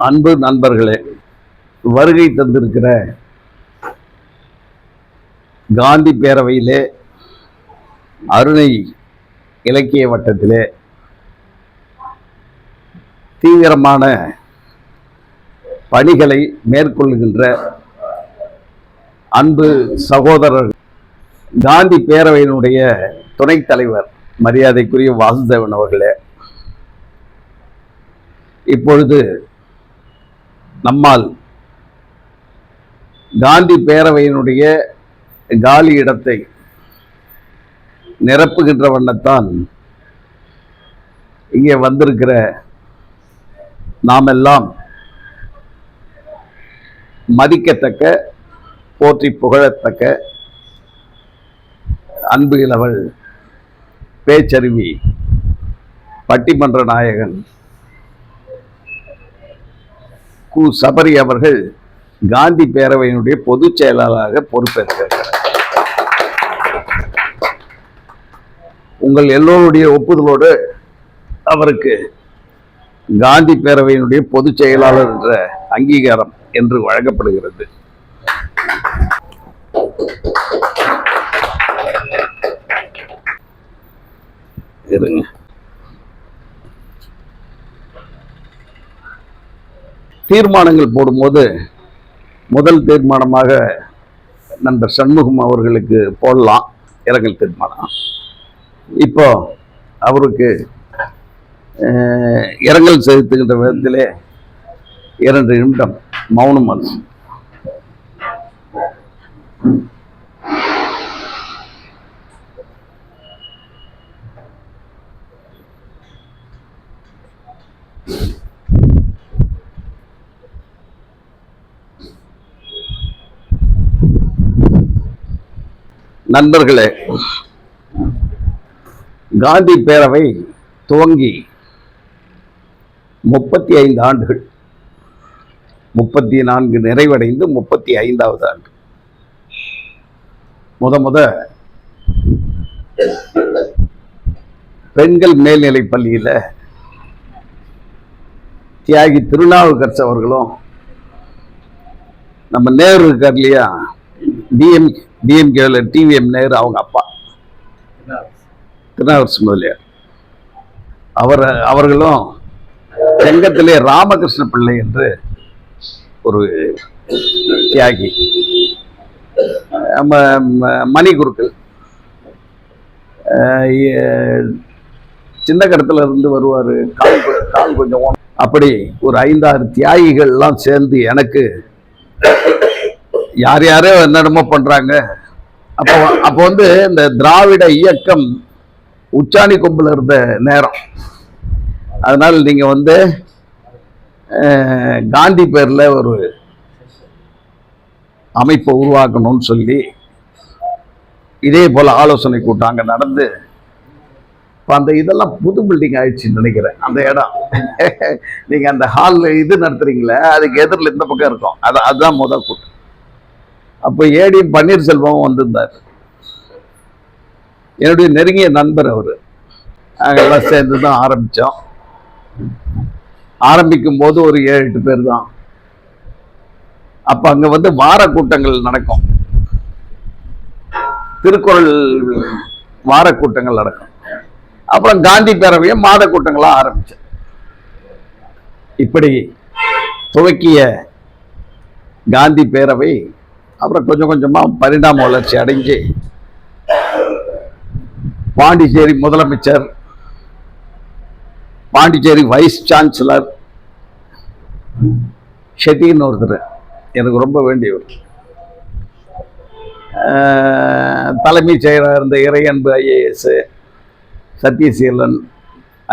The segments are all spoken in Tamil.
அன்பு நண்பர்களே வருகை தந்திருக்கிற காந்தி பேரவையிலே அருணை இலக்கிய வட்டத்திலே தீவிரமான பணிகளை மேற்கொள்கின்ற அன்பு சகோதரர் காந்தி பேரவையினுடைய துணைத் தலைவர் மரியாதைக்குரிய வாசுதேவன் அவர்களே இப்பொழுது நம்மால். காந்தி பேரவையினுடைய காலி இடத்தை நிரப்புகின்ற வண்ணத்தான் இங்கே வந்திருக்கிற நாமெல்லாம் மதிக்கத்தக்க போற்றி புகழத்தக்க அன்பு இளவல் பேச்சருவி பட்டிமன்ற நாயகன் கு சபரி அவர்கள் காந்தி பேரவையினுடைய பொதுச் செயலாளராக பொறுப்பேற்றிருக்கிறார் உங்கள் எல்லோருடைய ஒப்புதலோடு அவருக்கு காந்தி பேரவையினுடைய பொதுச் செயலாளர் என்ற அங்கீகாரம் என்று வழங்கப்படுகிறது. இருங்க. தீர்மானங்கள் போடும்போது முதல் தீர்மானமாக நண்பர் சண்முகம் அவர்களுக்கு போடலாம் இரங்கல் தீர்மானம். இப்போ அவருக்கு இரங்கல் செலுத்துகின்ற விதத்திலே இரண்டு நிமிடம் மௌனம் அரசு நண்பர்களே காந்தி பேரவை துவங்கி முப்பத்தி ஐந்து ஆண்டுகள். முப்பத்தி நான்கு நிறைவடைந்து முப்பத்தி ஐந்தாவது ஆண்டு. முத முத பெண்கள் மேல்நிலைப் பள்ளியில் தியாகி திருநாவுக்கரசு அவர்களும் நம்ம நேரு இருக்கார் இல்லையா? டிஎம் டிஎம்கேவில் டிவிஎம் நேரு அவங்க அப்பா. திருநாவுக்கரசு முதலியார். அவர் அவர்களும் செங்கத்திலே ராமகிருஷ்ண பிள்ளை என்று ஒரு தியாகி. நம்ம மணி குருக்கள் சின்ன கடத்துல இருந்து வருவார். கால் கால் கொஞ்சம் அப்படி ஒரு ஐந்தாறு தியாகிகள்லாம் சேர்ந்து எனக்கு யார் யாரோ என்னடமோ பண்றாங்க. அப்போ அப்போ வந்து இந்த திராவிட இயக்கம் உச்சாணி கொம்பில் இருந்த நேரம். அதனால் நீங்க வந்து காந்தி பேர்ல ஒரு அமைப்பை உருவாக்கணும்னு சொல்லி இதே போல ஆலோசனை கூட்டம் அங்க நடந்து இப்போ அந்த இதெல்லாம் புது பில்டிங் ஆயிடுச்சுன்னு நினைக்கிறேன். அந்த இடம். நீங்க அந்த ஹாலில் இது நடத்துகிறீங்களே அதுக்கு எதிரில் இந்த பக்கம் இருக்கும். அது அதுதான் முதல் கூட்டம். அப்போ ஏடிஎம் பன்னீர்செல்வம் வந்திருந்தார். என்னுடைய நெருங்கிய நண்பர் அவர். நாங்கெல்லாம் சேர்ந்து தான் ஆரம்பித்தோம் ஆரம்பிக்கும் போது ஒரு ஏழு எட்டு பேர் தான். அப்போ அங்கே வந்து வார கூட்டங்கள் நடக்கும். திருக்குறள் வார கூட்டங்கள் நடக்கும். அப்புறம் காந்தி பேரவையை மாத கூட்டங்களாக ஆரம்பித்தேன் இப்படி துவக்கிய காந்தி பேரவை அப்புறம் கொஞ்சம் கொஞ்சமாக பரிணாம வளர்ச்சி அடைஞ்சு பாண்டிச்சேரி முதலமைச்சர் பாண்டிச்சேரி வைஸ் சான்சலர் ஷெட்டின்னு ஒருத்தர் எனக்கு ரொம்ப வேண்டியவர். தலைமைச் செயலாக இருந்த இறையன்பு ஐஏஎஸ் சத்யசீலன்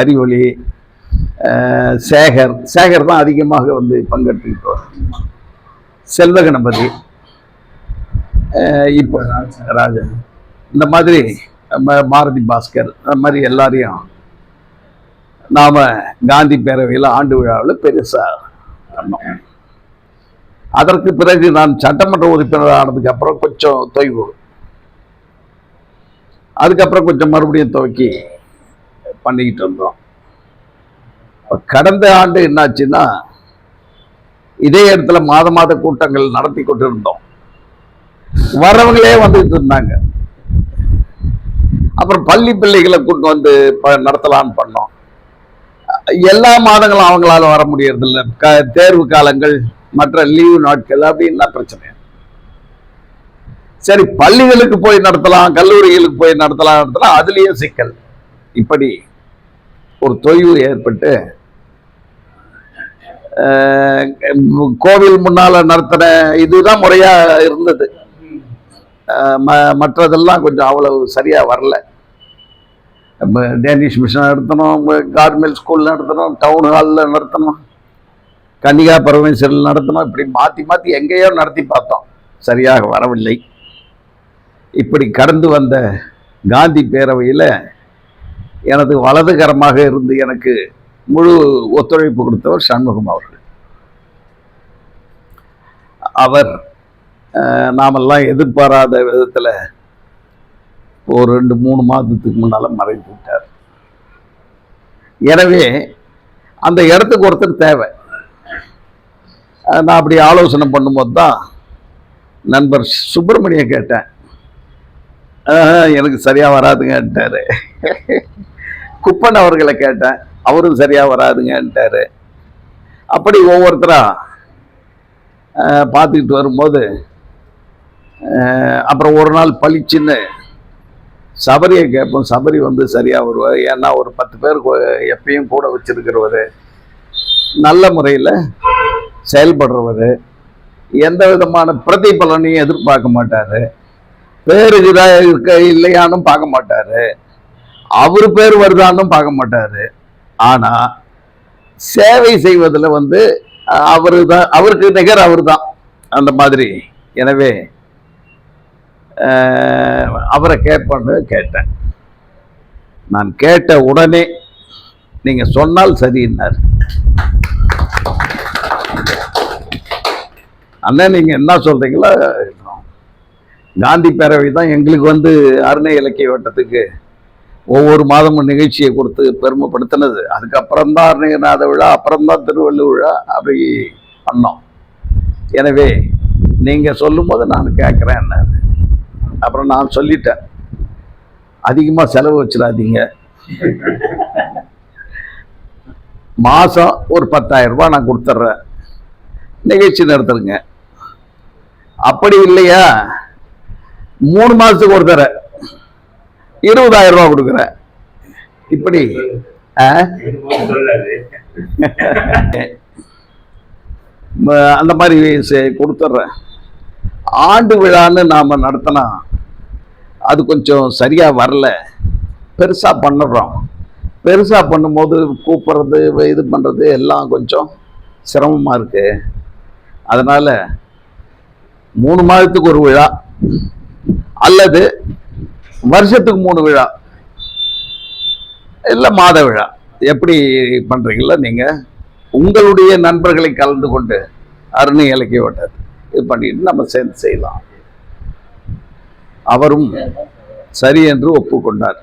அறிவொளி சேகர் சேகர் தான் அதிகமாக வந்து பங்கெடுத்துக்கிட்டு செல்வகணபதி. இப்போ ராஜா. இந்த மாதிரி பாரதி பாஸ்கர் அந்த மாதிரி எல்லாரையும் நாம காந்தி பேரவையில் ஆண்டு விழாவில் பெருசா பண்ணோம். அதற்கு பிறகு நான் சட்டமன்ற உறுப்பினர் ஆனதுக்கு அப்புறம் கொஞ்சம் தொய்வு. அதுக்கப்புறம் கொஞ்சம் மறுபடியும் துவக்கி பண்ணிக்கிட்டு இருந்தோம். கடந்த ஆண்டு என்னாச்சுன்னா இதே இடத்துல மாத மாத கூட்டங்கள் நடத்தி கொண்டிருந்தோம். வரவங்களே வந்துட்டு இருந்தாங்க. அப்புறம் பள்ளி பிள்ளைகளை கூட்டு வந்து ப- நடத்தலாம்னு பண்ணோம். எல்லா மாதங்களும் அவங்களால வர முடியறதில்ல. க தேர்வு காலங்கள் மற்ற லீவு நாட்கள் அப்படின்னா பிரச்சனை. சரி பள்ளிகளுக்கு போய் நடத்தலாம் கல்லூரிகளுக்கு போய் நடத்தலாம் நடத்தலாம் அதுலயே சிக்கல். இப்படி ஒரு தொய்வு ஏற்பட்டு கோவில் முன்னால நடத்தின இதுதான் முறையா இருந்தது. ம- மற்றதெல்லாம் கொஞ்சம் அவ்வளவு சரியாக வரல. நம்ம டேனிஷ் மிஷன் நடத்தணும் கார்மெல் ஸ்கூல் நடத்தணும் டவுன் ஹாலில் நடத்தணும் கன்னிகா பரமேஸ்வரில் நடத்தணும் இப்படி மாற்றி மாற்றி எங்கேயோ நடத்தி பார்த்தோம். சரியாக வரவில்லை. இப்படி கடந்து வந்த காந்தி பேரவையில் எனது வலதுகரமாக இருந்து எனக்கு முழு ஒத்துழைப்பு கொடுத்தவர் சண்முகம் அவர்கள். அவர் நாமெல்லாம் எதிர்பாராத விதத்தில் ஒரு ரெண்டு மூணு மாதத்துக்கு முன்னால் மறைந்து விட்டார். எனவே அந்த இடத்துக்கு ஒருத்தர் தேவை. நான் அப்படி ஆலோசனை பண்ணும்போது தான் நண்பர் சுப்பிரமணிய கேட்டேன். எனக்கு சரியாக வராதுங்கன்ட்டாரு குப்பன் அவர்களை கேட்டேன். அவரும் சரியாக வராதுங்கன்ட்டாரு அப்படி ஒவ்வொருத்தராக பார்த்துக்கிட்டு வரும்போது அப்புறம் ஒரு நாள் பளிச்சுன்னு சபரியை கேட்போம். சபரி வந்து சரியாக வருவார். ஏன்னா ஒரு பத்து பேர் எப்பயும் கூட வச்சிருக்கிறவர். நல்ல முறையில் செயல்படுறவர். எந்த விதமான பிரதிபலனையும் எதிர்பார்க்க மாட்டார். பேர் இதாக இருக்க இல்லையானும் பார்க்க மாட்டார். அவர் பேர் வருதானும் பார்க்க மாட்டார். ஆனால் சேவை செய்வதில் வந்து அவரு தான் அவருக்கு நிகர் அவர் தான் அந்த மாதிரி. எனவே அவரை கேட்பேன்னு கேட்டேன். நான் கேட்ட உடனே நீங்கள் சொன்னால் சரின்னார். அண்ணன் நீங்கள் என்ன சொல்கிறீங்களோ காந்தி பேரவை தான் எங்களுக்கு வந்து அருணை இலக்கிய வட்டத்துக்கு ஒவ்வொரு மாதமும் நிகழ்ச்சியை கொடுத்து பெருமைப்படுத்தினது. அதுக்கப்புறம்தான் தான் விழா அப்புறம் தான் திருவள்ளுவர் விழா அப்படி பண்ணோம். எனவே நீங்கள் சொல்லும்போது நான் கேட்குறேன் அப்புறம் நான் சொல்லிட்டேன். அதிகமாக செலவு வச்சிடாதீங்க. மாதம் ஒரு பத்தாயிரம் ரூபாய் நான் கொடுத்துட்றேன். நிகழ்ச்சி நடத்துறேங்க. அப்படி இல்லையா? மூணு மாசத்துக்கு ஒரு தர இருபதாயிரம் ரூபா கொடுக்குறேன். இப்படி ஆ? அந்த மாதிரி கொடுத்துட்றேன். ஆண்டு விழான்னு நாம் நடத்தினா அது கொஞ்சம் சரியாக வரல. பெருசாக பண்ணுறோம். பெருசாக பண்ணும்போது கூப்பிட்றது இது பண்ணுறது எல்லாம் கொஞ்சம் சிரமமாக இருக்கு. அதனால் மூணு மாதத்துக்கு ஒரு விழா அல்லது வருஷத்துக்கு மூணு விழா இல்லை மாத விழா. எப்படி பண்ணுறீங்களோ நீங்கள் உங்களுடைய நண்பர்களை கலந்து கொண்டு அருணை இலக்கிய வட்டர் இது பண்ணிட்டு நம்ம சேர்ந்து செய்யலாம். அவரும் சரி என்று ஒப்புக்கொண்டார்.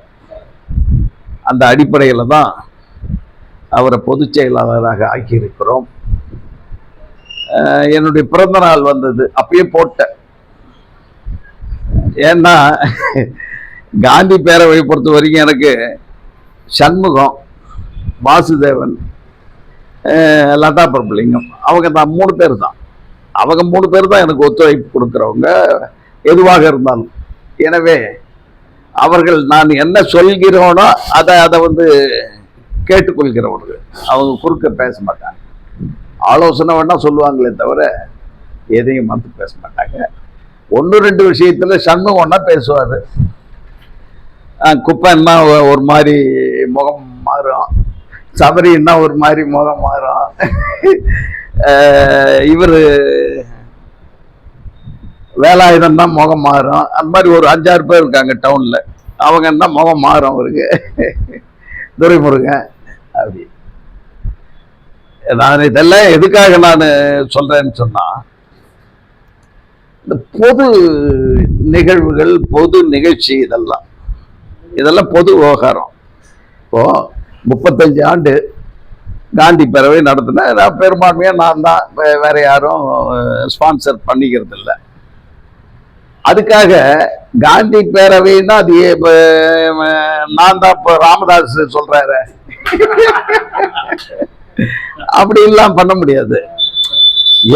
அந்த அடிப்படையில் தான் அவரை பொதுச் செயலாளராக ஆக்கியிருக்கிறோம். என்னுடைய பிறந்த நாள் வந்தது. அப்பயே போட்டேன். ஏன்னா காந்தி பேரவையை பொறுத்த வரைக்கும் எனக்கு சண்முகம் வாசுதேவன் லதா பிரபலிங்கம் அவங்க தான் மூணு பேர் தான். அவங்க மூணு பேர் தான் எனக்கு ஒத்துழைப்பு கொடுக்குறவங்க எதுவாக இருந்தாலும். எனவே அவர்கள் நான் என்ன சொல்கிறோனோ அதை அதை வந்து கேட்டுக்கொள்கிறவர்கள். அவங்க குறுக்க பேச மாட்டாங்க. ஆலோசனை வேணால் சொல்லுவாங்களே தவிர எதையும் மறந்து பேச மாட்டாங்க. ஒன்று ரெண்டு விஷயத்தில் சண்முகம் ஒன்றா பேசுவார். குப்பைன்னா என்ன ஒரு மாதிரி முகம் மாறும். சபரின்னா ஒரு மாதிரி முகம் மாறும். இவர் வேலாயுதம் தான் முகம் மாறும். அந்த மாதிரி ஒரு அஞ்சாறு பேர் இருக்காங்க டவுனில் அவங்க தான் முகம் மாறும் அவருக்கு. துரைமுருகன் அப்படி. நான் இதெல்லாம் எதுக்காக நான் சொல்கிறேன்னு சொன்னால் இந்த பொது நிகழ்வுகள் பொது நிகழ்ச்சி இதெல்லாம். இதெல்லாம் பொது விவகாரம். இப்போது முப்பத்தஞ்சு ஆண்டு காந்தி பேரவை நடத்தினேன் பெரும்பான்மையாக நான் தான் வே- யாரும் ஸ்பான்சர் பண்ணிக்கிறது இல்லை அதுக்காக காந்தி பேரவைன்னா அது நான் தான் இப்போ ராமதாஸ் சொல்றாரு. அப்படி எல்லாம் பண்ண முடியாது.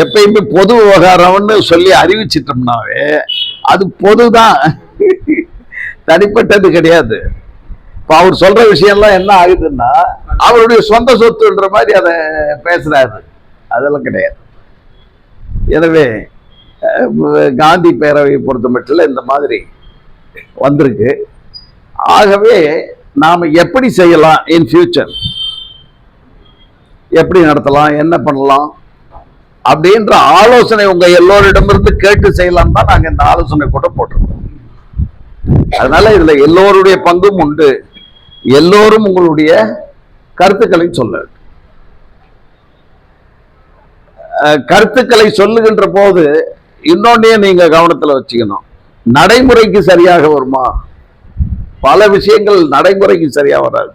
எப்பயுமே பொது விவகாரம்னு சொல்லி அறிவிச்சிட்டோம்னாவே அது பொதுதான். தனிப்பட்டது கிடையாது. இப்ப அவர் சொல்ற விஷயம்லாம் என்ன ஆகுதுன்னா அவருடைய சொந்த சொத்துன்ற மாதிரி அதை பேசுறாரு. அதெல்லாம் கிடையாது. எனவே காந்தி பேரவையை பொறுத்த மட்டும் இந்த மாதிரி வந்திருக்கு. ஆகவே நாம எப்படி செய்யலாம் இன் ஃபியூச்சர் எப்படி நடத்தலாம்? என்ன பண்ணலாம்? அப்படின்ற ஆலோசனை உங்க எல்லோரிடமிருந்து கேட்டு செய்யலாம் தான் நாங்க இந்த ஆலோசனை கூட போட்டிருக்கோம். அதனால இதுல எல்லோருடைய பங்கும் உண்டு. எல்லோரும் உங்களுடைய கருத்துக்களை சொல்ல அஹ், கருத்துக்களை சொல்லுகின்ற போது இன்னொன்னையும் நீங்க கவனத்துல வச்சுக்கணும். நடைமுறைக்கு சரியாக வருமா? பல விஷயங்கள் நடைமுறைக்கு சரியா வராது.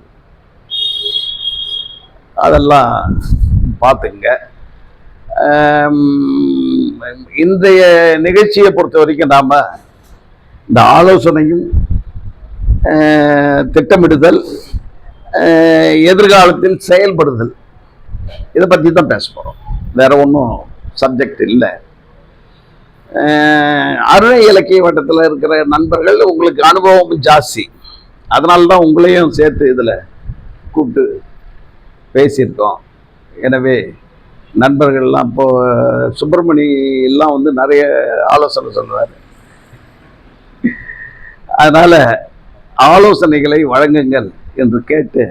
அதெல்லாம் பார்த்துங்க இன்றைய நிகழ்ச்சியை பொறுத்த வரைக்கும் நாம் இந்த ஆலோசனையும் திட்டமிடுதல் எதிர்காலத்தில் செயல்படுதல். இதை பற்றி தான் பேச போகிறோம் வேற ஒன்றும் சப்ஜெக்ட் இல்லை. அருணை இலக்கிய வட்டத்தில் இருக்கிற நண்பர்கள் உங்களுக்கு அனுபவம் ஜாஸ்தி. அதனால தான் உங்களையும் சேர்த்து இதில் கூப்பிட்டு பேசியிருக்கோம். எனவே நண்பர்கள்லாம் இப்போ சுப்பிரமணி எல்லாம் வந்து நிறைய ஆலோசனை சொல்கிறார் அதனால் ஆலோசனைகளை வழங்குங்கள் என்று கேட்டு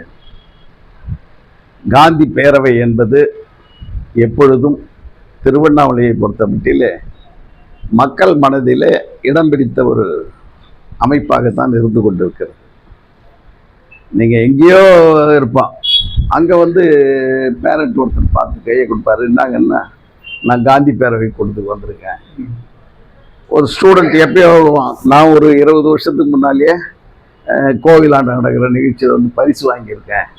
காந்தி பேரவை என்பது எப்பொழுதும் திருவண்ணாமலையை பொறுத்த மட்டிலே மக்கள் மனதிலே இடம் பிடித்த ஒரு அமைப்பாகத்தான் இருந்து கொண்டிருக்கிறது. நீங்கள் எங்கேயோ இருப்பான் அங்கே வந்து பேரண்ட் ஒருத்தர் பார்த்து கையை கொடுப்பாரு. என்னங்கன்னா நான் காந்தி பேரவை கொடுத்து வந்திருக்கேன். ஒரு ஸ்டூடெண்ட் எப்பயோ வருவான். நான் ஒரு இருபது வருஷத்துக்கு முன்னாலேயே கோவிலாண்ட நடக்கிற நிகழ்ச்சியில் வந்து பரிசு வாங்கியிருக்கேன்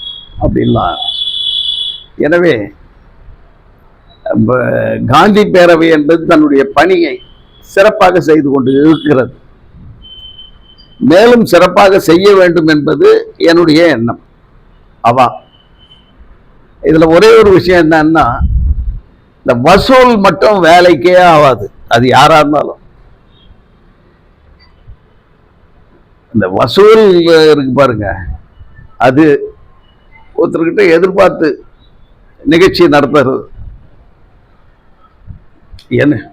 அப்படின்லாம். எனவே நம்ம காந்தி பேரவை என்பது தன்னுடைய பணியை சிறப்பாக செய்து கொண்டு இருக்கிறது மேலும் சிறப்பாக செய்ய வேண்டும் என்பது என்னுடைய எண்ணம். அவா. இதில் ஒரே ஒரு விஷயம் என்னன்னா இந்த வசூல் மட்டும் வேலைக்கே ஆகாது அது யாராக இருந்தாலும். இந்த வசூல் இருக்கு பாருங்க. அது ஒருத்தர்கிட்ட எதிர்பார்த்து நிகழ்ச்சி நடத்துறது. என்ன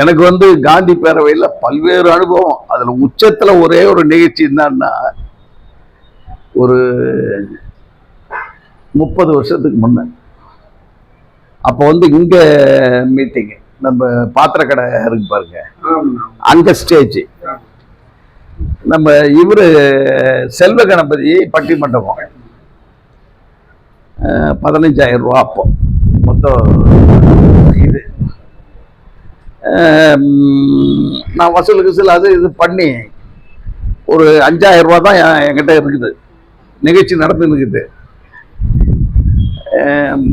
எனக்கு வந்து காந்தி பேரவையில் பல்வேறு அனுபவம். அதுல உச்சத்துல ஒரே ஒரு நிகழ்ச்சி என்னன்னா ஒரு முப்பது வருஷத்துக்கு முன்ன. அப்போ வந்து இங்க மீட்டிங் நம்ம பாத்திர கடை இருக்கு பாருங்க. அங்க ஸ்டேஜ் நம்ம இவரு செல்வ கணபதி பட்டி மண்டபம் பதினஞ்சாயிரம் ரூபா அப்போ. மொத்தம் நான் வசூல் கிசூல் அது இது பண்ணி ஒரு அஞ்சாயிரம் ரூபா தான் என்கிட்ட இருக்குது நிகழ்ச்சி நடந்துருக்குது.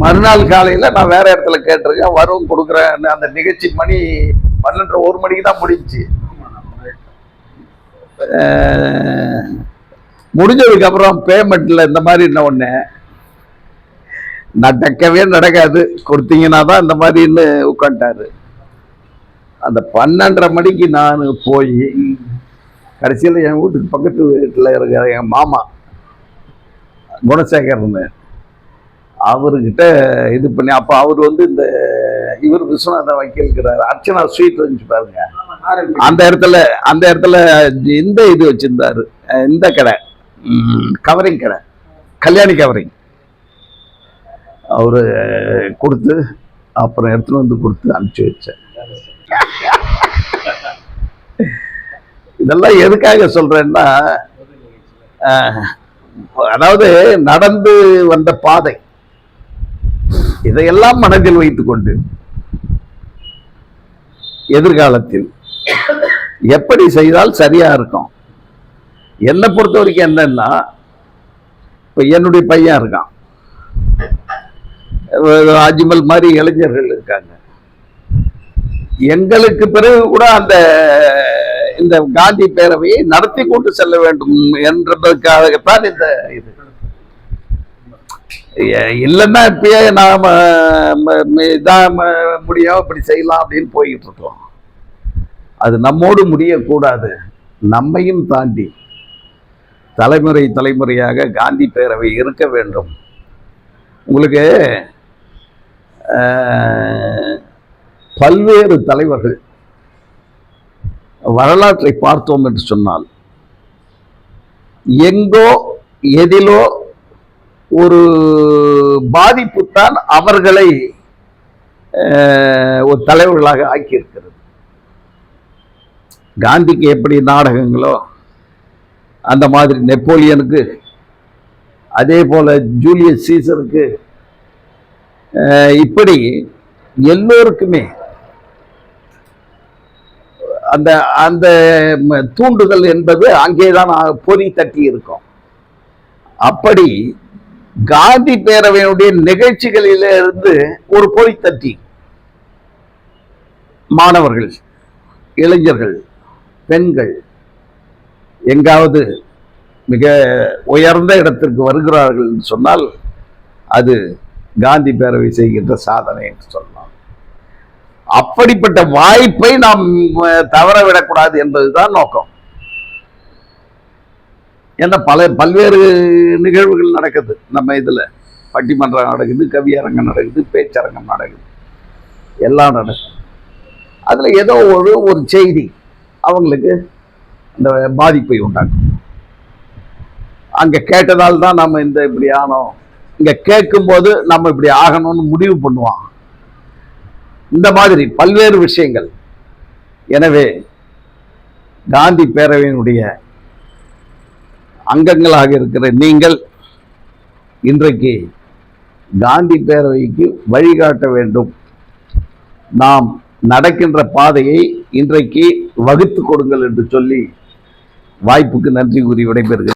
மறுநாள் காலையில் நான் வேற இடத்துல கேட்டிருக்கேன் வரும் கொடுக்குறேன் அந்த நிகழ்ச்சி மணி பன்னெண்டரை ஒரு மணிக்கு தான் முடிஞ்சுச்சு. முடிஞ்சதுக்கப்புறம் பேமெண்ட்டில் இந்த மாதிரி என்ன ஒன்று நடக்கவே நடக்காது. கொடுத்தீங்கன்னா தான் இந்த மாதிரின்னு உட்காந்துட்டாரு. அந்த பன்னெண்டரை மணிக்கு நான் போய் கடைசியில் என் வீட்டுக்கு பக்கத்து வீட்டில் இருக்கிற என் மாமா குணசேகர்னு அவர்கிட்ட இது பண்ணி அப்போ அவர் வந்து இந்த இவர் விஸ்வநாதன் வக்கீல்கிறார் அர்ச்சனா ஸ்வீட் இருந்துச்சு பாருங்க. அந்த இடத்துல அந்த இடத்துல இந்த இது வச்சிருந்தாரு. இந்த கடை. கவரிங் கடை. கல்யாணி கவரிங். அவர் கொடுத்து அப்புறம் எடுத்துகிட்டு வந்து கொடுத்து அனுப்பிச்சி வச்சேன் இதெல்லாம் எதுக்காக சொல்றேன்னா அதாவது நடந்து வந்த பாதை. இதையெல்லாம் மனதில் வைத்துக்கொண்டு எதிர்காலத்தில் எப்படி செய்தால் சரியா இருக்கும்? என்னை பொறுத்த வரைக்கும் என்னன்னா இப்ப என்னுடைய பையன் இருக்கான். அஹ் அஜ்மல் மாதிரி இளைஞர்கள் இருக்காங்க. எங்களுக்கு பிறகு கூட அந்த இந்த காந்தி பேரவையை நடத்தி கொண்டு செல்ல வேண்டும் என்றதற்காகத்தான் இந்த இது. இல்லைன்னா இப்பயே நாம இதான் முடியும் இப்படி செய்யலாம் அப்படின்னு போய்கிட்டு இருக்கோம். அது நம்மோடு முடியக்கூடாது. நம்மையும் தாண்டி தலைமுறை தலைமுறையாக காந்தி பேரவை இருக்க வேண்டும். உங்களுக்கு பல்வேறு தலைவர்கள் வரலாற்றை பார்த்தோம் என்று சொன்னால் எங்கோ எதிலோ ஒரு பாதிப்புத்தான் அவர்களை ஒரு தலைவர்களாக ஆக்கியிருக்கிறது. காந்திக்கு எப்படி நாடகங்களோ அந்த மாதிரி நெப்போலியனுக்கு அதே போல் ஜூலியஸ் சீசருக்கு இப்படி எல்லோருக்குமே அந்த அந்த தூண்டுதல் என்பது அங்கேதான் பொறி தட்டி இருக்கும். அப்படி காந்தி பேரவையினுடைய நிகழ்ச்சிகளில இருந்து ஒரு பொறி தட்டி மாணவர்கள் இளைஞர்கள் பெண்கள் எங்காவது மிக உயர்ந்த இடத்திற்கு வருகிறார்கள் என்று சொன்னால் அது காந்தி பேரவை செய்கின்ற சாதனை என்று சொல்லலாம். அப்படிப்பட்ட வாய்ப்பை நாம் அஹ், தவறவிடக்கூடாது என்பதுதான் நோக்கம். ஏன்னா பல பல்வேறு நிகழ்வுகள் நடக்குது. நம்ம இதுல பட்டிமன்றம் நடக்குது கவியரங்கம் நடக்குது பேச்சரங்கம் நடக்குது. எல்லாம் நடக்குது. அதுல ஏதோ ஒரு ஒரு செய்தி அவங்களுக்கு அந்த பாதிப்பை உண்டாக்கும். அங்க கேட்டதால் தான் நம்ம இந்த இப்படி ஆனோம். இங்க கேட்கும்போது நம்ம இப்படி ஆகணும்னு முடிவு பண்ணுவான் இந்த மாதிரி பல்வேறு விஷயங்கள். எனவே காந்தி பேரவையினுடைய அங்கங்களாக இருக்கிற நீங்கள் இன்றைக்கு காந்தி பேரவைக்கு வழிகாட்ட வேண்டும். நாம் நடக்கின்ற பாதையை இன்றைக்கு வகுத்து கொடுங்கள் என்று சொல்லி வாய்ப்புக்கு நன்றி கூறி விடைபெறுகிறேன்.